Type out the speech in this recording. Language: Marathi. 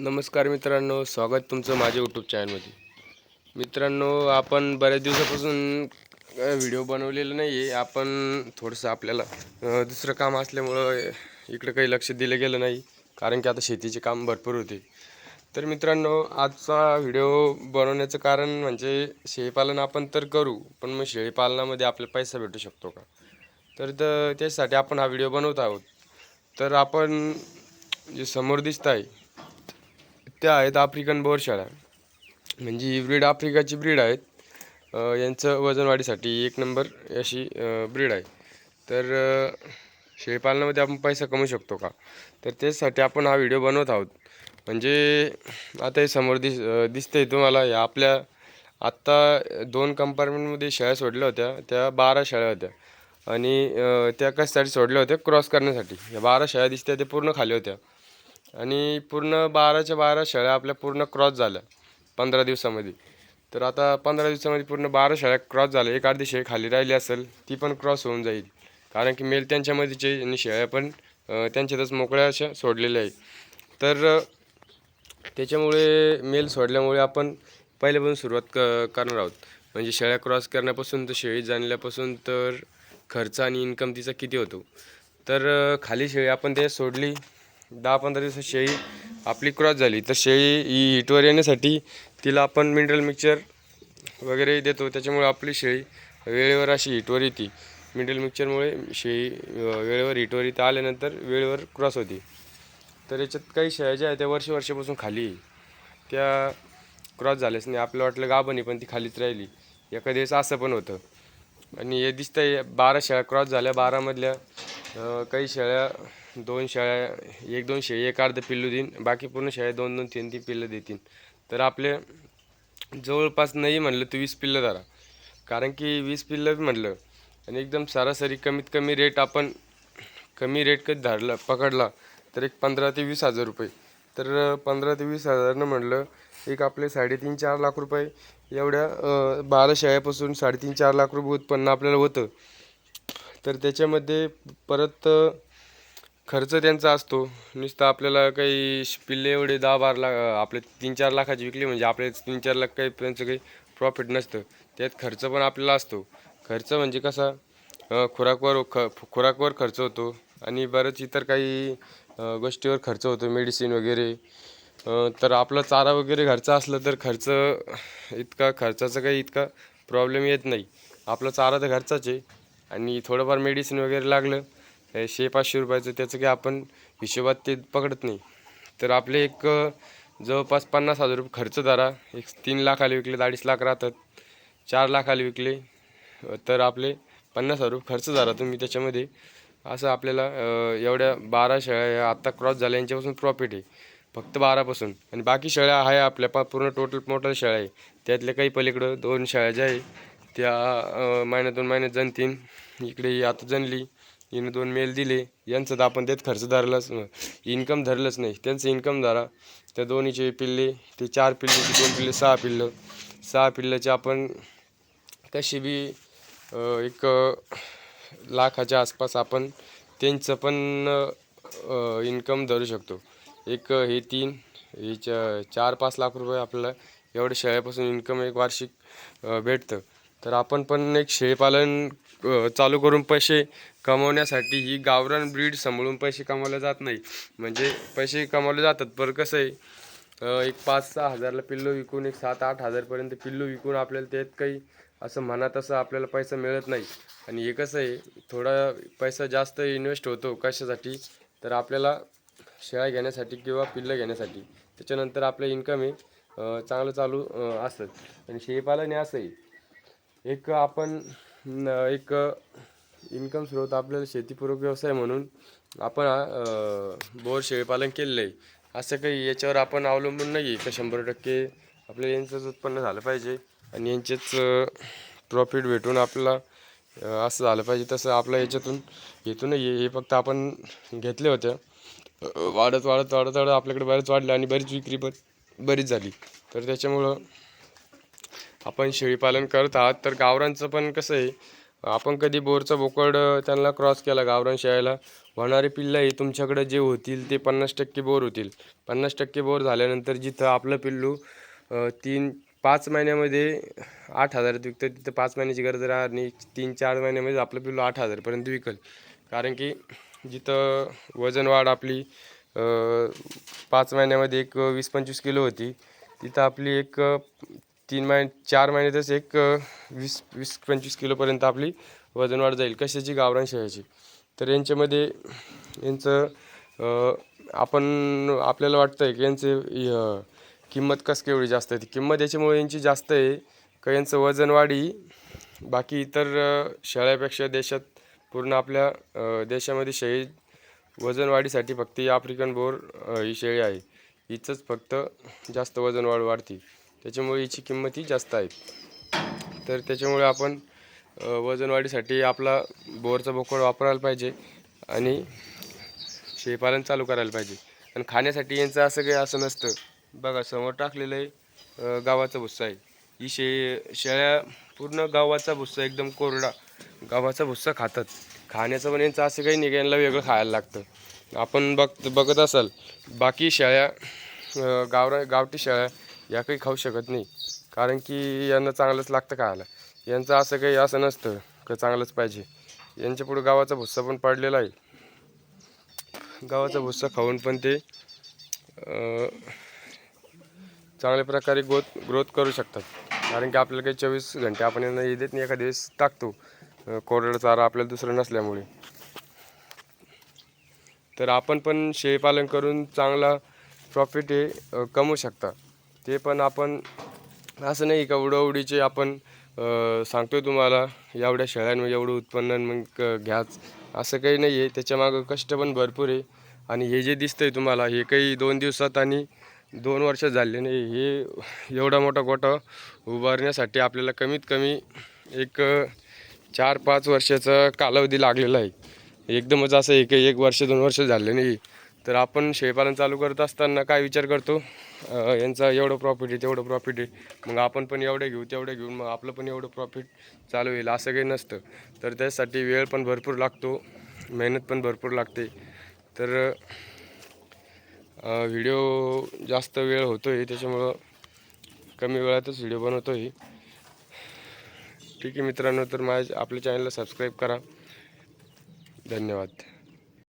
नमस्कार मित्रांनो स्वागत तुमचं माझ्या यूट्यूब चॅनलमध्ये मित्रांनो आपण बऱ्याच दिवसापासून व्हिडिओ बनवलेला नाही आहे आपण थोडंसं आपल्याला दुसरं काम असल्यामुळं इकडं काही लक्ष दिलं गेलं नाही. कारण की आता शेतीचे काम भरपूर होते. तर मित्रांनो आजचा व्हिडिओ बनवण्याचं कारण म्हणजे शेळीपालन आपण तर करू पण मग शेळीपालनामध्ये आपल्याला पैसा भेटू शकतो का? तर त्याच्यासाठी आपण हा व्हिडिओ बनवत आहोत. तर आपण जे समोर दिसत आहे त्या आहेत आफ्रिकन बोर म्हणजे ही ब्रीड आफ्रिकाची ब्रीड आहेत. यांचं वजन वाढीसाठी एक नंबर अशी ब्रीड आहे. तर शेळीपालनामध्ये आपण पैसा कमवू शकतो का? तर त्याचसाठी आपण हा व्हिडिओ बनवत आहोत. म्हणजे आता हे समोर दिस दिसतंय तुम्हाला या आपल्या आत्ता दोन कंपार्टमेंटमध्ये शाळा सोडल्या होत्या त्या बारा शाळा होत्या. आणि त्या कशासाठी सोडल्या होत्या? क्रॉस करण्यासाठी. या बारा शाळा दिसत्या ते पूर्ण खाली होत्या. आणि पूर्ण बाराच्या बारा शेळ्या आपल्या पूर्ण क्रॉस झाल्या पंधरा दिवसामध्ये. तर आता पंधरा दिवसामध्ये पूर्ण बारा शाळा क्रॉस झाल्या. एक अर्धी शेळी खाली राहिली असेल ती पण क्रॉस होऊन जाईल. कारण की मेल त्यांच्यामध्येचे आणि शेळ्या पण त्यांच्यातच मोकळ्या अशा सोडलेल्या आहे तर त्याच्यामुळे मेल सोडल्यामुळे आपण पहिल्यापासून सुरुवात क करणार आहोत. म्हणजे शेळ्या क्रॉस करण्यापासून तर शेळी जाणल्यापासून तर खर्च आणि इन्कम तिचा किती होतो? तर खाली शेळी आपण ते सोडली. दहा पंधरा दिवसात शेळी आपली क्रॉस झाली. तर शेळी ही हिटवर येण्यासाठी तिला आपण मिनरल मिक्सचर वगैरे देतो. त्याच्यामुळे आपली शेळी वेळेवर अशी हिटवर येते. मिनरल मिक्सचरमुळे शेळी वेळेवर हिटवर येते आल्यानंतर वेळेवर क्रॉस होते. तर याच्यात काही शेळ्या ज्या आहेत त्या वर्ष वर्षापासून खाली त्या क्रॉस झाल्याच नाही आपलं वाटलं गाभणी पण ती खालीच राहिली. एखाद्या वेळेस असं पण होतं. आणि हे दिसतंय बारा शेळ्या क्रॉस झाल्या. बारामधल्या काही शेळ्या दोन शेळ्या एक दोन शेळी एक अर्ध पिल्लू देईन. बाकी पूर्ण शेळ्या दोन दोन तीन तीन पिल्लं देतील तर आपले जवळपास नाही म्हणलं तू वीस पिल्लं धरा. कारण की वीस पिल्लं म्हणलं आणि एकदम सरासरी कमीत कमी रेट आपण कमी रेट कधी धरला पकडला तर एक पंधरा ते वीस हजार रुपये. तर पंधरा ते वीस हजारनं म्हणलं एक आपले साडेतीन चार लाख रुपये. एवढ्या बारा शेळ्यापासून साडेतीन चार लाख रुपये उत्पन्न आपल्याला होतं. तर त्याच्यामध्ये परत खर्च त्यांचा असतो. नुसतं आपल्याला काही पिल्ले एवढे दहा बारा लाख आपले तीन चार लाखाची विकली म्हणजे आपले तीन चार लाख काही त्यांचं काही प्रॉफिट नसतं. त्यात खर्च पण आपल्याला असतो. खर्च म्हणजे कसा खुराकवर ख खुराकवर खर्च होतो आणि बरंच इतर काही गोष्टीवर खर्च होतो. मेडिसिन वगैरे तर आपला चारा वगैरे घरचा असलं तर खर्च इतका खर्चाचा काही इतका प्रॉब्लेम येत नाही. आपला चारा तर घरचाच आहे आणि थोडंफार मेडिसिन वगैरे लागलं हे शे पाचशे रुपयाचं त्याचं काही आपण हिशोबात ते पकडत नाही. तर आपले एक जवळपास पन्नास हजार रुपये खर्च धरा एक तीन लाखाला विकले तर अडीच लाख राहतात. चार लाखाला विकले. तर आपले पन्नास हजार रुपये खर्च झाला तुम्ही त्याच्यामध्ये. असं आपल्याला एवढ्या बारा शेळ्या आत्ता क्रॉस झाल्या यांच्यापासून प्रॉफिट आहे. फक्त बारापासून. आणि बाकी शेळ्या आहे आपल्या पा पूर्ण टोटल मोठ्या शेळ्या आहे. त्यातल्या काही पलीकडं दोन शेळ्या ज्या आहे त्या महिन्यातून महिन्यात दोन जनतीन इकडे आता जनली हिनं दोन मेल दिले यांचं तर आपण त्यात खर्च धरलाच इन्कम धरलंच नाही. त्यांचं इन्कम धरा. त्या दोन्हीचे पिल्ले ते चार पिल्ले ते दोन पिल्ले सहा पिल्लं. सहा पिल्लाचे आपण कशी बी एक लाखाच्या आसपास आपण त्यांचं पण इन्कम धरू शकतो. एक हे तीन हे चार पाच लाख रुपये आपल्याला एवढ्या शेळ्यापासून इन्कम एक वार्षिक भेटतं. तर आपण पण एक शेळीपालन चालू करून पैसे कमवण्यासाठी ही गावरान ब्रीड सांभाळून पैसे कमावले जात नाही. म्हणजे पैसे कमावले जातात. पण कसं आहे एक पाच सहा हजारला पिल्लू विकून एक सात आठ हजारपर्यंत पिल्लू विकून आपल्याला त्यात काही असं म्हणा तसं आपल्याला पैसा मिळत नाही. आणि हे कसं आहे थोडा पैसा जास्त इन्व्हेस्ट होतो कशासाठी? तर आपल्याला शेळ्या घेण्यासाठी किंवा पिल्लं घेण्यासाठी. त्याच्यानंतर आपलं इन्कम हे चांगलं चालू असतं. आणि शेळीपालन हे असं आहे. एक आपण एक इन्कम स्रोत आपल्याला शेतीपूरक व्यवसाय म्हणून आपण बोर शेळीपालन केलेलं आहे. असं काही याच्यावर आपण अवलंबून नाही आहे का? शंभर टक्के आपल्याला यांचंच उत्पन्न झालं पाहिजे आणि यांचेच प्रॉफिट भेटून आपला असं झालं पाहिजे तसं आपल्या याच्यातून येतो नाही हे फक्त आपण घेतले होत्या. वाढत वाढत वाढत वाढत आपल्याकडे बरेच वाढलं आणि बरीच विक्री पण बरीच झाली. तर त्याच्यामुळं आपण शेळीपालन करत आहात. तर गावरांचं पण कसं आहे आपण कधी बोरचा बोकड त्यांना क्रॉस केला गावरान शेळ्याला होणारे पिल्लं हे तुमच्याकडे जे होतील ते पन्नास टक्के बोर होतील. पन्नास टक्के बोर झाल्यानंतर जिथं आपलं पिल्लू तीन पाच महिन्यामध्ये आठ हजारात विकतं तिथं पाच महिन्याची गरज राहणार नाही. तीन चार महिन्यामध्ये आपलं पिल्लू आठ हजारपर्यंत विकल. कारण की जिथं वजन वाढ आपली पाच महिन्यामध्ये एक वीस पंचवीस किलो होती तिथं आपली एक तीन महिने चार महिन्यातच एक वीस वीस पंचवीस किलोपर्यंत आपली वजन वाढ जाईल. कशाची? गावरान शेळ्याची. तर यांच्यामध्ये यांचं आपण आपल्याला वाटतं आहे की यांचे किंमत कसं केवढी जास्त आहे? ती किंमत याच्यामुळे यांची जास्त आहे का यांचं वजन वाढी बाकी इतर शेळ्यापेक्षा देशात पूर्ण आपल्या देशामध्ये शेळी वजन वाढीसाठी फक्त ही आफ्रिकन बोर ही शेळी आहे. हिचंच फक्त जास्त वजन वाढ वाढते. त्याच्यामुळे याची किंमतही जास्त आहे तर त्याच्यामुळे आपण वजनवाढीसाठी वजन वाढीसाठी आपला बोरचा बोकड वापरायला पाहिजे आणि शेळीपालन चालू करायला पाहिजे. आणि खाण्यासाठी यांचं असं काही असं नसतं. बघा समोर टाकलेलं आहे गावाचा भुस्सा आहे. ही शे शेळ्या पूर्ण गावाचा भुस्सा एकदम कोरडा गावाचा भुस्सा खातात. खाण्याचं पण यांचं असं काही नाही यांना वेगळं खायला लागतं. आपण बघ बघत असाल बाकी शेळ्या गावरा गावठी शेळ्या या काही खाऊ शकत नाही. कारण की यांना चांगलंच लागतं खायला. यांचं असं काही असं नसतं का चांगलंच पाहिजे. यांच्या पुढे गावाचा भुस्सा पण पडलेला आहे. गावाचा भुस्सा खाऊन पण ते चांगल्या प्रकारे ग्रोथ ग्रोथ करू शकतात. कारण की आपल्याला काही चोवीस घंटे आपण यांना हे देत नाही एखाद्या वेळेस टाकतो. अ, कोरडा चारा आपल्याला दुसरं नसल्यामुळे. तर आपण पण शेळीपालन करून चांगला प्रॉफिट हे कमवू शकता. ते पण आपण असं नाही का उडवडीचे आपण सांगतोय तुम्हाला एवढ्या शेळ्यांमध्ये एवढं उत्पन्न मग क- घ्याच असं काही नाही आहे त्याच्यामागं कष्ट पण भरपूर आहे. आणि हे जे दिसतं आहे तुम्हाला हे काही दोन दिवसात आणि दोन वर्ष झाले नाही. हे एवढा मोठा गोठा उभारण्यासाठी आपल्याला कमीत कमी एक चार पाच वर्षाचा कालावधी लागलेला आहे. एकदमच असं एक एक वर्ष दोन वर्ष झाले नाही. तर आपण शेळीपालन चालू करत असताना काय विचार करतो? यांचा एवढं प्रॉफिट आहे तेवढं प्रॉफिट आहे. मग आपण पण एवढे घेऊ तेवढे घेऊन मग आपलं पण एवढं प्रॉफिट चालू होईल असं काही नसतं. तर त्यासाठी वेळ पण भरपूर लागतो मेहनत पण भरपूर लागते. तर व्हिडिओ जास्त वेळ होतो आहे त्याच्यामुळं कमी वेळातच व्हिडिओ बनवतो आहे ठीक आहे मित्रांनो तर माझ्या आपल्या चॅनलला सबस्क्राईब करा. धन्यवाद.